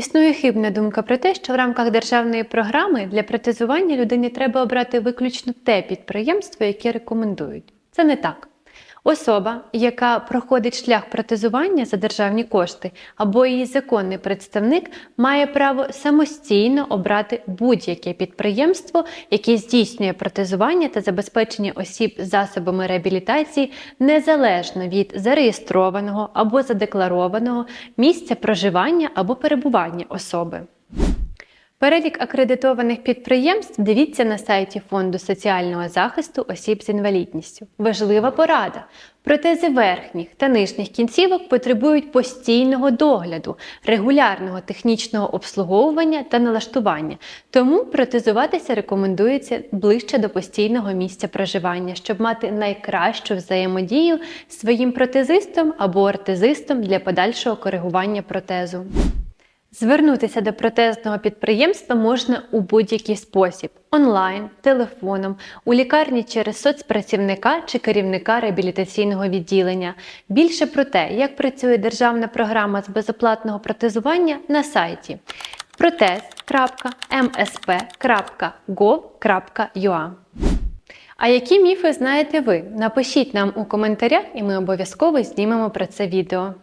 Існує хибна думка про те, що в рамках державної програми для протезування людині треба обрати виключно те підприємство, яке рекомендують. Це не так. Особа, яка проходить шлях протезування за державні кошти, або її законний представник, має право самостійно обрати будь-яке підприємство, яке здійснює протезування та забезпечення осіб засобами реабілітації незалежно від зареєстрованого або задекларованого місця проживання або перебування особи. Перелік акредитованих підприємств дивіться на сайті Фонду соціального захисту осіб з інвалідністю. Важлива порада. Протези верхніх та нижніх кінцівок потребують постійного догляду, регулярного технічного обслуговування та налаштування. Тому протезуватися рекомендується ближче до постійного місця проживання, щоб мати найкращу взаємодію з своїм протезистом або ортезистом для подальшого коригування протезу. Звернутися до протезного підприємства можна у будь-який спосіб: онлайн, телефоном, у лікарні через соцпрацівника чи керівника реабілітаційного відділення. Більше про те, як працює державна програма з безоплатного протезування на сайті протез.msp.gov.ua. А які міфи знаєте ви? Напишіть нам у коментарях, і ми обов'язково знімемо про це відео.